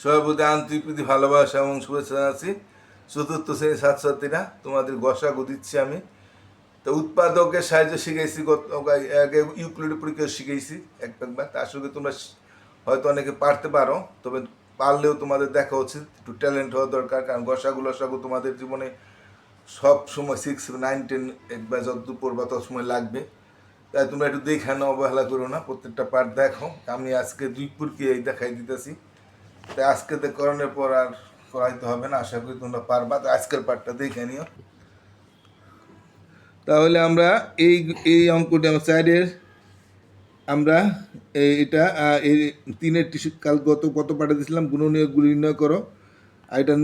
সবার প্রতি আন্তরিক প্রীতি, ভালোবাসা এবং শুভেচ্ছা জানাচ্ছি। চতুর্থ শ্রেণির ছাত্রছাত্রীরা, তোমাদের গসাগু দিচ্ছি আমি। তো উৎপাদকের সাহায্য শিখেছি আগে ইউক্লিড পরীক্ষা শিখেছি এক একবার। তার সঙ্গে তোমরা হয়তো অনেকে পারতে পারো, তবে পারলেও তোমাদের দেখা উচিত। একটু ট্যালেন্ট হওয়া দরকার, কারণ গসাগু, লসাগু তোমাদের জীবনে সব সময় সিক্স নাইন টেন একবার যত পড়বা তত সময় লাগবে। তাই তোমরা একটু দেখে নাও, অবহেলা করো না, প্রত্যেকটা পার্ট দেখো। আমি আজকে দুই পুরকে দেখাই দিতেছি। তাই আজকে তো করানোর পর আর করাইতে হবে না, আশা করি তোমরা পারবা। তো আজকের পার্টটা দেখে নিও। তাহলে আমরা এই এই অঙ্কটি আমার সাইডের আমরা এটা এই তিনের টিস্যু কাল গত কত পাঠে দিয়েছিলাম? গুণনীয় গুলি নির্ণয় করো। আর এটা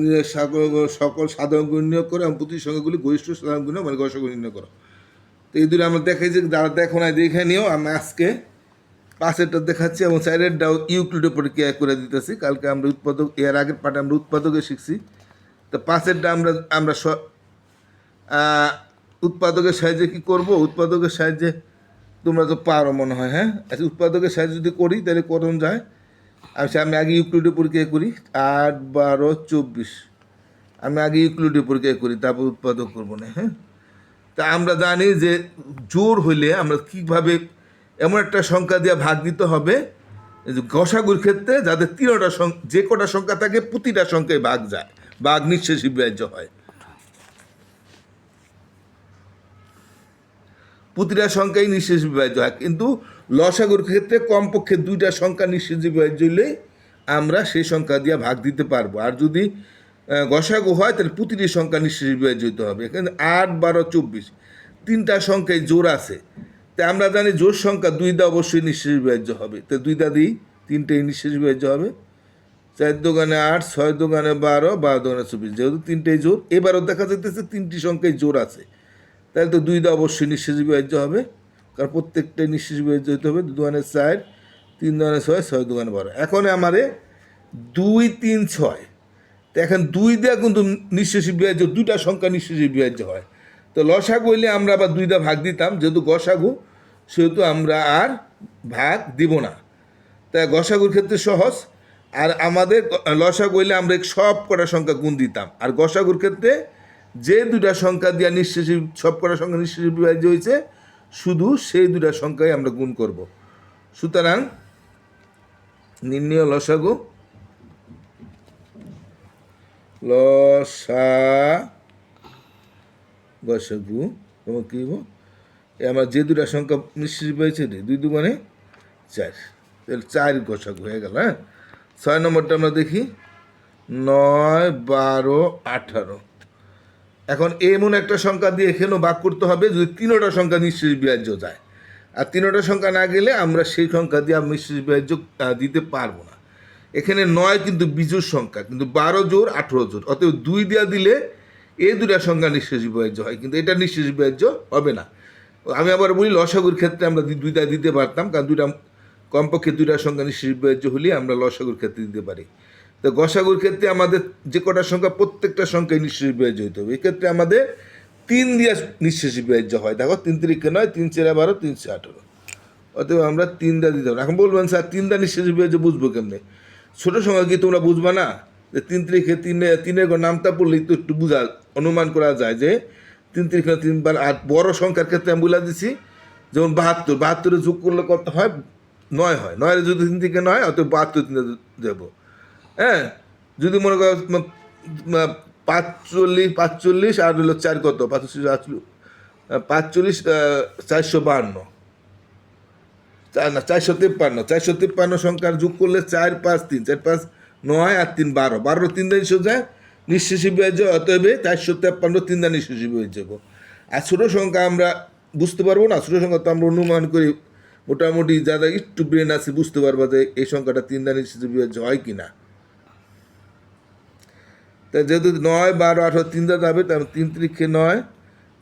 সকল সাধারণ গুণ নির্ণয় করো এবং প্রতি সংখ্যাগুলি গরিষ্ঠ সাধারণ গুণ মানে গসক নির্ণয় করো। তো এই দুটো আমরা দেখাই যে যারা দেখো না দেখে নিও। আমি আজকে পাশেরটা দেখাচ্ছি এবং সাইডেরটাও ইউক্লিডের পরীক্ষা করে দিতেছি। কালকে আমরা উৎপাদক, এর আগের পাঠে আমরা উৎপাদকে শিখছি। তো পাশেরটা আমরা আমরা উৎপাদকের সাহায্যে কি করব? উৎপাদকের সাহায্যে তোমরা তো পারো মনে হয় হ্যাঁ? আচ্ছা উৎপাদকের সাহায্যে যদি করি, তাহলে করণ যায়? আচ্ছা আমি আগে ইউক্লিডের পরীক্ষা করি। আট, বারো, চব্বিশ। আমি আগে ইউক্লিডের পরীক্ষা করি, তারপর উৎপাদক করব না হ্যাঁ? তা আমরা জানি যে জোর হইলে আমরা কীভাবে এমন একটা সংখ্যা দিয়ে ভাগ দিতে হবে গসাগুর ক্ষেত্রে যাদের তিনটা যে কটা সংখ্যা থাকে, প্রতিটা সংখ্যায় ভাগ যায়। ভাগ নিঃশেষী বিভাজ্য হয়। প্রতিটা সংখ্যাই নিঃশেষ বিভাজ্য হয়। কিন্তু লসাগুর ক্ষেত্রে কমপক্ষে দুইটা সংখ্যা নিঃশেষ বিভাজ্য হলেই আমরা সেই সংখ্যা দিয়ে ভাগ দিতে পারব। আর যদি গসাগু হয়, তাহলে প্রতিটি সংখ্যা নিঃশেষ বিভাজ্য হতে হবে। এখানে আট, বারো, চব্বিশ, তিনটা সংখ্যায় জোর আছে। তাই আমরা জানি জোর সংখ্যা দুই দা অবশ্যই নিঃশেষ বিভাজ্য হবে। তো দুই দা দিই, তিনটেই নিঃশেষ বিভাজ্য হবে। চার দোকানে আট, ছয় দোকানে বারো বারো দোকানে চব্বিশ। যেহেতু তিনটেই জোর, এবারও দেখা যাইতেছে তিনটি সংখ্যায় জোর আছে। তাহলে তো দুই দা অবশ্যই নিঃশেষ বিভাজ্য হবে। কারণ প্রত্যেকটাই নিঃশেষ বিভাজ্য হতে হবে। দু দোকানে চার, তিন দোকানে ছয় ছয় দোকানে বারো। এখন আমারে দুই, তিন, ছয়। তো এখন দুই দেওয়া কিন্তু নিঃশেষী বিভাজ্য, দুইটা সংখ্যা নিঃশেষী বিভাজ্য হয়। তো লসাগু হইলে আমরা আবার দুইটা ভাগ দিতাম। যেহেতু গসাগু সেহেতু আমরা আর ভাগ দিব না। তাই গসাগুর ক্ষেত্রে সহজ। আর আমাদের লসাগু হইলে আমরা সব কটা সংখ্যা গুণ দিতাম। আর গসাগুর ক্ষেত্রে যে দুটা সংখ্যা দিয়া নিঃশেষী সব কটা সংখ্যা নিঃশেষী বিভাজ্য হয়েছে, শুধু সেই দুটা সংখ্যাই আমরা গুণ করব। সুতরাং নির্ণয় লসাগু, লসা গসাগু, তোমার কী হব আমার যে দুটা সংখ্যা নিশ্চিত পেয়েছে রে দুই দুগুণে চার। তাহলে চার গসাগু হয়ে গেল হ্যাঁ? ছয় নম্বরটা আমরা দেখি, নয়, বারো, আঠারো। এখন এমন একটা সংখ্যা দিয়ে এখানেও বাক করতে হবে, যদি তিনোটা সংখ্যা নিশ্চিত বিহার্য যায়। আর তিনোটা সংখ্যা না গেলে আমরা সেই সংখ্যা দিয়ে নিশ্চিত বিভাজ্য দিতে পারব না। এখানে নয় কিন্তু বিজোর সংখ্যা, কিন্তু বারো জোর আঠেরো জোর অতএব দুই দেওয়া দিলে এই দুটা সংখ্যা নিঃশেষ বিভাজ্য হয়, কিন্তু এটা নিঃশেষ বিভাজ্য হবে না। আমি আবার বলি, লসাগুর ক্ষেত্রে আমরা দুইটা দিতে পারতাম, কারণ দুইটা কমপক্ষে দুইটা সংখ্যা নিঃশেষ বিভাজ্য হলেই আমরা লসাগুর ক্ষেত্রে দিতে পারি। তো গসাগুর ক্ষেত্রে আমাদের যে কটা সংখ্যা, প্রত্যেকটা সংখ্যায় বিভাজ্য হতে হবে। এক্ষেত্রে আমাদের তিন দিয়ে নিঃশেষ বিভাজ্য হয়। দেখো, তিন তিরিখে নয়, তিন চেরা বারো, তিন চে আঠেরো। অতএব আমরা তিন দা দিতে হবে এখন বলবেন, স্যার তিন দা নিঃশেষ বিভাজ্য বুঝব কেমনে? ছোটো সংখ্যা কি তোমরা বুঝবা না? যে তিন তারিখে তিনে তিনের নামটা পড়লেই তো একটু বোঝা অনুমান করা যায় যে তিন তারিখে তিনবার, আর বড় সংখ্যার ক্ষেত্রে আমি বলে দিছি, যেমন বাহাত্তর, বাহাত্তরে যোগ করলে কত হয়? নয় হয়। নয়ের যদি তিন থেকে নয় অত বাহাত্তর তিনে দেবো। হ্যাঁ? যদি মনে করো পাঁচচল্লিশ পাঁচচল্লিশ, আর হলো চার কত? পাঁচচল্লিশ পাঁচচল্লিশ চারশো বাহান্ন। চার না, চারশো তিপ্পান্ন। চারশো তিপ্পান্ন সংখ্যার যোগ করলে চার পাঁচ তিন, চার পাঁচ নয় আর তিন বারো। বারো তিন দিন সোজা নিঃশেষী বিভাজ্য অতএবে চারশো তেপ্পান্ন তিন দা নিঃশেষী বিভাজ্য আর ছোটো সংখ্যা আমরা বুঝতে পারব না, ছোটো সংখ্যা তো আমরা অনুমান করি, মোটামুটি যারা একটু ব্রেন আছে বুঝতে পারব যে এই সংখ্যাটা তিন দা নিঃশেষী বিভাজ্য হয় কি না তা যেহেতু নয়, বারো, আঠারো তিন দা যাবে, তার তিন তিরিখে নয়,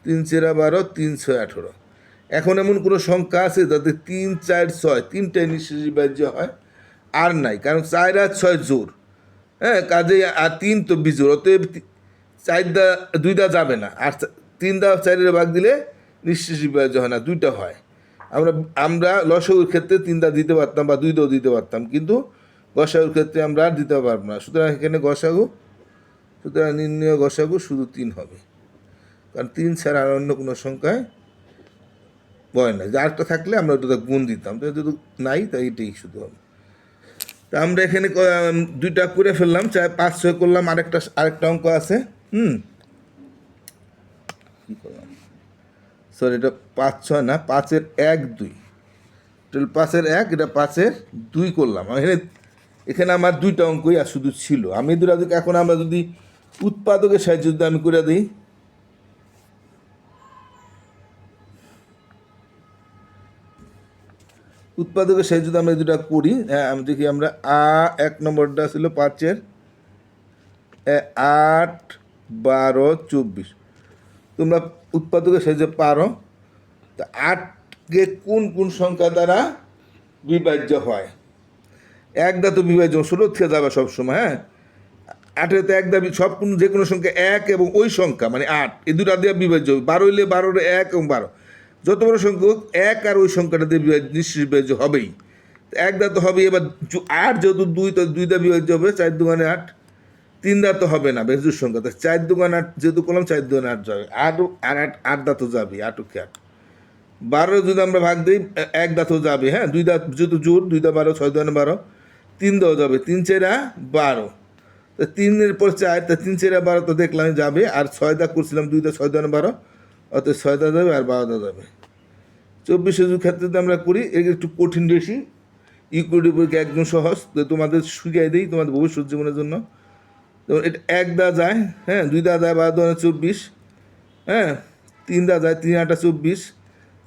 তিন চেরা বারো, তিন ছয়, আঠেরো। এখন এমন কোনো সংখ্যা আছে যাতে তিন, চার, ছয় তিনটাই নিঃশেষ বিভাজ্য হয় আর নাই, কারণ চার আর ছয় জোর। হ্যাঁ কাজে আর তিন তো বিজোর অতএব চারদা চার দা দুই দা যাবে না। আর তিন দা চারের ভাগ দিলে নিঃশেষ হয় না, দুইটা হয়। আমরা আমরা লসগুর ক্ষেত্রে তিন দা দিতে পারতাম বা দুই দাও দিতে পারতাম, কিন্তু গসাগুর ক্ষেত্রে আমরা আর দিতে পারব না। সুতরাং এখানে গসাগু, সুতরাং নির্ণয় গসাগু শুধু তিন হবে। কারণ তিন ছাড়া আর অন্য কোনো সংখ্যায় বয় না যে আরেকটা থাকলে আমরা ওটা গুণ দিতাম। তো যদি নাই, তাই এটাই শুধু হবে। তা আমরা এখানে দুইটা করে ফেললাম চাই পাঁচ, ছয় করলাম, আরেকটা আরেকটা অঙ্ক আছে, হুম? সরি এটা পাঁচ, ছয় না, পাঁচের এক, দুই। টোটাল পাঁচের এক, এটা পাঁচের দুই করলাম। এখানে এখানে আমার দুইটা অঙ্কই আর শুধু ছিল। আমি দুটা এখন আমরা যদি উৎপাদকের সাহায্য যদি আমি করে দিই উৎপাদকের সাহায্যে যদি আমরা দুটা করি হ্যাঁ আমি দেখি আমরা আ, এক নম্বরটা ছিল পাঁচের আট, বারো, চব্বিশ। তোমরা উৎপাদকের সাহায্যে পারো, তা আটকে কোন কোন সংখ্যা দ্বারা বিভাজ্য হয়? এক দা তো বিভাজ্য, ষোলো থেকে যাবে সবসময় হ্যাঁ? আটের তো এক দাবি সব কোনো যে কোনো সংখ্যা এক এবং ওই সংখ্যা মানে আট, এই দুটা দিয়ে বিভাজ্য বারো হইলে বারোর এক এবং বারো। যত বড় সংখ্যক এক আর ওই সংখ্যাটা দিয়ে বিভাজ্য হবেই। এক দা তো হবেই, এবার আট যেহেতু দুই, তো দুই দা বিভাজ্য হবে, চার দোকানে আট, তিন দা তো হবে না বেজুর সংখ্যা। তো চার দোকান আট যেহেতু করলাম, চার দোকানে আট যাবে। আট আর আট আট দা তো যাবে আটকে আট। বারো যদি আমরা ভাগ দিই এক দাঁতও যাবে হ্যাঁ? দুই দাঁত যেহেতু জোর দুই দা বারো, ছয় দানে বারো, তিন দাও যাবে, তিন চেরা বারো। তো তিনের পর চার, তা তিন চেরা বারো তো দেখলাম যাবে, আর ছয় দা করছিলাম দুই দা ছয় দানে বারো অত ছয় দা যাবে আর বারো দা যাবে চব্বিশ হাজার ক্ষেত্রে তো আমরা করি, এর একটু কঠিন বেশি। ইকুইটি পরীক্ষা একদম সহজ। তো তোমাদের শিখিয়ে দিই তোমাদের ভবিষ্যৎ জীবনের জন্য। তো এটা এক দা যায় হ্যাঁ দুই দা যায় বারো দোকানে চব্বিশ। হ্যাঁ তিন দা যায় তিন আটা চব্বিশ।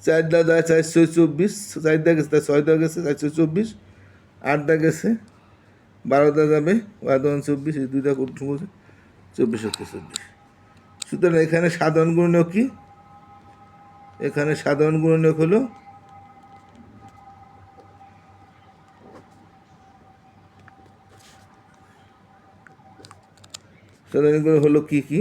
চার দা যায় চার ছয় চব্বিশ। চার দা গেছে, তাই ছয় দা গেছে, চার ছয় চব্বিশ। আট দা গেছে, বারো দা যাবে, বারো দোকান চব্বিশ, এই দুইটা চব্বিশ হচ্ছে চব্বিশ। সুতরাং এখানে সাধারণ গুণনীয় কি? এখানে সাধারণ গুণনীয় হলো সাধারণ গুণ হলো কি কি?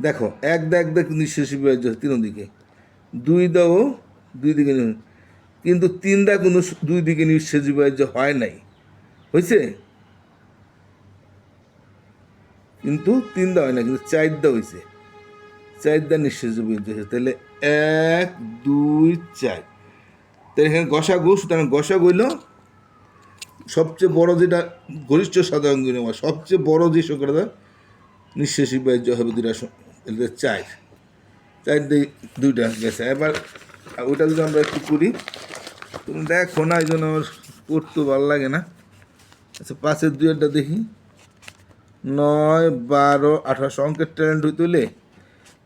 দেখো, এক দা এক দেখ নিঃশেষ বিভাজ্য তিন দিকে। দুই দাও, দুই দিকে কিন্তু তিন দা কোনো দুই দিকে নিঃশেষ বিভাজ্য হয় নাই। হয়েছে কিন্তু তিন দা হয় না কিন্তু চার দা হয়েছে চার দা নিঃশেষ বিভাজ্য হয়েছে। তাহলে এক, দুই, চার। তাহলে এখানে গসা গো সুতরাং গসা গইল সবচেয়ে বড় যেটা গরিষ্ঠ সাধারণ গুণ সবচেয়ে বড় যে সংখ্যাটা নিঃশেষী বাহ্য হবে দুটা এদের চার চার। দিয়ে দুইটা গেছে। এবার ওইটা যদি আমরা একটু করি, তুমি দেখো না, এই জন্য আমার করতে ভালো লাগে না। আচ্ছা পাঁচের দুইটা দেখি। নয়, বারো আঠারোশো অঙ্কের ট্যালেন্ট হইতে হলে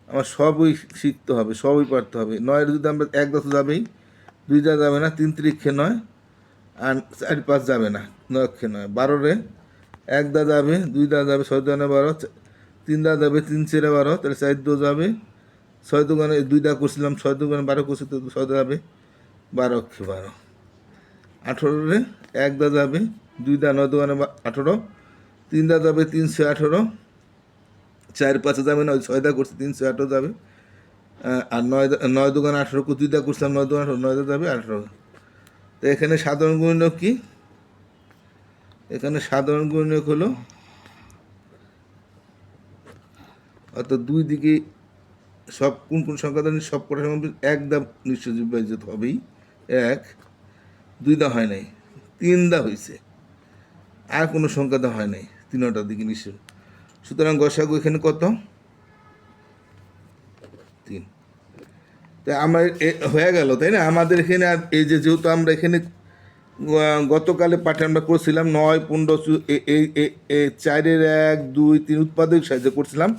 আমার সবই শিখতে হবে, সবই পারতে হবে। নয়ের যদি আমরা এক দশ যাবেই দুইটা যাবে না, তিন তিরিক্ষে নয়, আর চার পাঁচ যাবে না, নয়ক্ষে নয়। বারোরে এক দা যাবে, দুই দা যাবে, ছয় দোকানে বারো তিন দা যাবে, তিন চেরে বারো, তাহলে চার দো যাবে। ছয় দোকানে দুই দা করছিলাম, ছয় দোকানে বারো করছি, তো ছয় দা যাবে বারো অক্ষে বারো। আঠেরোরে এক দা যাবে, দুই দা, নয় দোকানে আঠেরো, তিন দা যাবে তিনশো আঠেরো চার, পাঁচে যাবে না ওই ছয় করছে তিনশো আঠেরো যাবে। আর নয় নয় দোকানে আঠেরো দুই দা করছিলাম নয় দোকান আঠেরো নয় দা যাবে আঠেরো। তো এখানে সাধারণ গুণনীয়ক কি? এখানে সাধারণ গুণনীয়ক হলো, অর্থাৎ দুই দিকে সব কোন কোন সংখ্যা দ্বারা সব কটা সংখ্যা এক দা নিশ্চয় বিভাজিত হবেই। এক, দুই দা হয় নাই, তিন দা হয়েছে আর কোনো সংখ্যা দা হয় নাই তিনটার দিকে নিশ্চয়। সুতরাং গসাগু এখানে কত? তিন। তা আমার হয়ে গেল, তাই না? আমাদের এখানে আর এই যে যেহেতু আমরা এখানে গতকালে পাঠে আমরা করছিলাম নয়, পনেরো এই চারের এক, দুই, তিন উৎপাদক সাহায্য করছিলাম।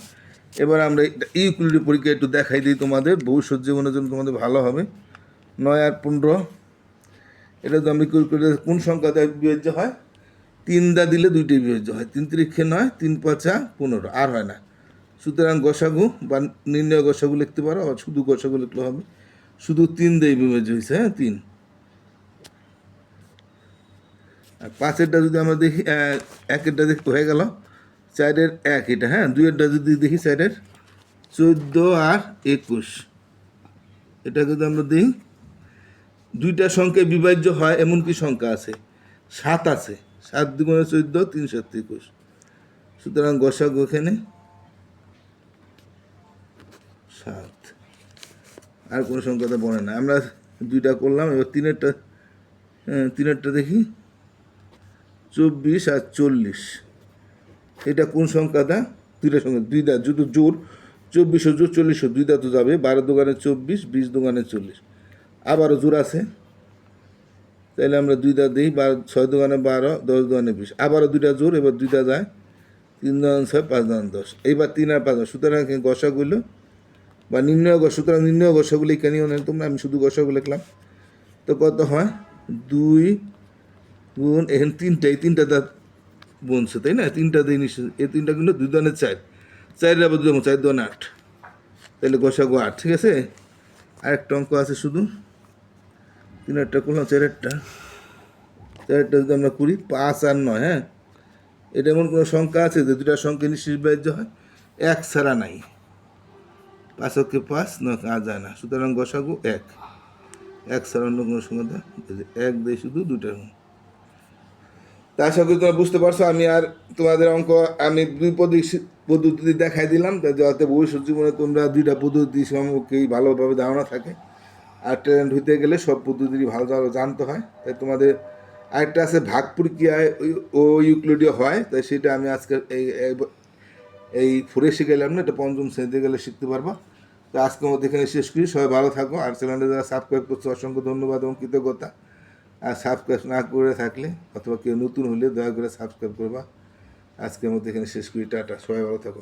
এবার আমরা ইউক্লিডি পরীক্ষা একটু দেখাই দিই তোমাদের, ভবিষ্যৎ জীবনের জন্য তোমাদের ভালো হবে। নয় আর পনেরো, এটা তো আমি কোন সংখ্যা বিভাজ্য হয়? তিন দা দিলে দুইটাই বিভাজ্য হয়। তিন তিরিক্ষে নয়, তিন পাঁচা পনেরো। আর হয় না। সুতরাং গসাগু বা নির্ণয় গসাগু লিখতে পারো শুধু গসাগু লিখলে হবে। শুধু তিন দিয়ে বিভাজ্য হয়েছে হ্যাঁ তিন। আর পাঁচেরটা যদি আমরা দেখি একেরটা দেখতে হয়ে গেল। চারের এক এটা হ্যাঁ দুইয়েরটা যদি দেখি চারের, চোদ্দ আর একুশ। এটা যদি আমরা দিই, দুইটা সংখ্যায় বিভাজ্য হয় এমন কি সংখ্যা আছে। সাত আছে। সাত দুগুণে চোদ্দ তিন সাত একুশ। সুতরাং গসাগু এখানে সাত। আর কোনো সংখ্যা তো বলে না। আমরা দুইটা করলাম এবার তিনেরটা হ্যাঁ, তিনেরটা দেখি। চব্বিশ আর চল্লিশ। এটা কোন সংখ্যাটা দুইটা সংখ্যা দুইটা যদি জোর চব্বিশশো জোর চল্লিশশো দুইটা তো যাবে। বারো দোকানে চব্বিশ বিশ দোকানে চল্লিশ। আবারও জোর আছে। তাহলে আমরা দুইটা দিই, বারো, ছয় দোকানে বারো, দশ দোকানে বিশ। আবারও দুইটা জোর, এবার দুইটা যায়, তিন দোকান ছয়, পাঁচ দোকান দশ। এইবার তিন আর পাঁচ সুতরাং গসাগুলো, বা নির্ণয় গস, সুতরাং নির্ণয় গসাগুলো এখানেও নেই তোমরা, আমি শুধু গসাগু লিখলাম। তো কত হয়? দুই গুণ, এখানে তিনটা, এই তিনটা দাঁত বনছে, তাই না? তিনটা দিন এই তিনটা কিন্তু দুই দোকানে চার। চারের আবার দুই চার দোকানে আট। তাহলে গসাগু আট, ঠিক আছে? আরেকটা অঙ্ক আছে শুধু। তিন একটা করলাম চারেরটা। চারেরটা যদি আমরা করি, পাঁচ আর নয় হ্যাঁ? এটা এমন কোনো সংখ্যা আছে যে দুটা সংখ্যা নিশ্চিত বাহ্য হয়? এক ছাড়া নাই। পাঁচ অক্ষে পাঁচ, নয় কাজ যায় না। সুতরাং গসাগু এক। এক ছাড়া অন্য কোনো সংখ্যা এক দেয় শুধু দুটার তা আশা তোমরা বুঝতে পারছ, আমি আর তোমাদের অঙ্ক, আমি দুই পদ্ধতি দেখাই দিলাম, যাতে ভবিষ্যৎ জীবনে তোমরা দুইটা পদ্ধতি সম্পর্কেই ভালোভাবে ধারণা থাকে। আর ট্রেন্ড হইতে গেলে সব পদ্ধতি ভালো ভালো জানতে হয়। তাই তোমাদের আরেকটা আছে ভাগ প্রক্রিয়ায় ও ইউক্লিডীয় হয়, তাই সেটা আমি আজকে এই, এই- ফুরে শিখাইলাম না, এটা পঞ্চম শ্রেণীতে গেলে শিখতে পারবা। তো আজকে মধ্যে এখানে শেষ করি, সবাই ভালো থাকো, আর চ্যানেলটা যারা সাবস্ক্রাইব করছ, অসংখ্য ধন্যবাদ এবং কৃতজ্ঞতা। আর সাবস্ক্রাইব না করে থাকলে, অথবা কেউ নতুন হলে দয়া করে সাবস্ক্রাইব করবা। আজকের মধ্যে এখানে শেষ করি, টাটা, সবাই ভালো থাকো।